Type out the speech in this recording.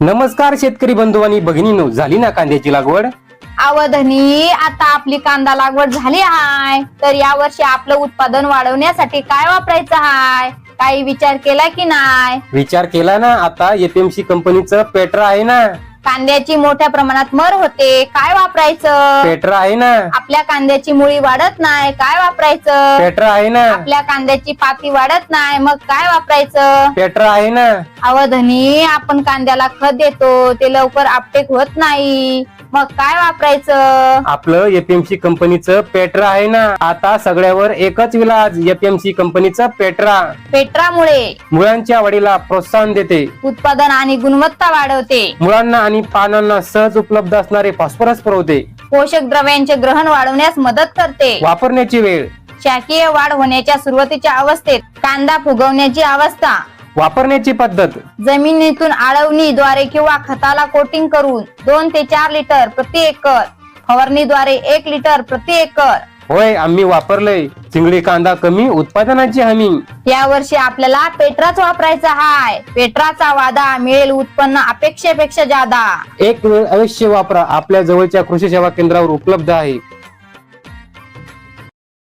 नमस्कार शेतकरी बंधू आणि भगिनीनो झाली ना कांद्याची लागवड? अवधनी आता आपली कांदा लागवड झाली आहे. तर यावर्षी आपलं उत्पादन वाढवण्यासाठी काय वापरायचं आहे? काही विचार केला की नाही? विचार केला ना आता एपीएमसी कंपनीचं पेट्रा आहे ना. कांद्याची मोठ्या प्रमाणात मर होते. काय वापरायचं? पेट्रा आहे ना. आपल्या कांद्याची मुळी वाढत नाही. काय वापरायचं? पेट्रा आहे ना. आपल्या कांद्याची पाती वाढत नाही. मग काय वापरायचं? पेट्रा आहे ना. अवधनी आपण कांद्याला खत देतो. ते लवकर आपटेक होत नाही. मग काय वापरायचं? आपलं एपीएमसी कंपनीचं पेट्रा आहे ना. आता सगळ्यावर एकच विलाज. एपीएमसी कंपनीचं पेट्रा. पेट्रामुळे मुळांच्या वाढीला प्रोत्साहन देते. उत्पादन आणि गुणवत्ता वाढवते. मुळांना आणि पानांना सहज उपलब्ध असणारे फॉस्फरस पुरवते. पोषक द्रव्यांचे ग्रहण वाढवण्यास मदत करते. वापरण्याची वेळ. शाकीय वाढ होण्याच्या सुरुवातीच्या अवस्थेत कांदा फुगवण्याची अवस्था. वापरण्याची पद्धत. जमिनीतून आळवणीद्वारे किंवा खताला कोटिंग करून दोन ते चार लिटर प्रति एकर फवारणीद्वारे एक लिटर प्रति एकर. होय आम्ही वापरलंय. चिंगडी कांदा कमी उत्पादनाची हमी. या वर्षी आपल्याला पेट्राच वापरायचा हाय. पेट्राचा वादा मिळेल उत्पन्न अपेक्षेपेक्षा जादा. एक वेळ अवश्य वापरा. आपल्या जवळच्या कृषी सेवा केंद्रावर उपलब्ध आहे.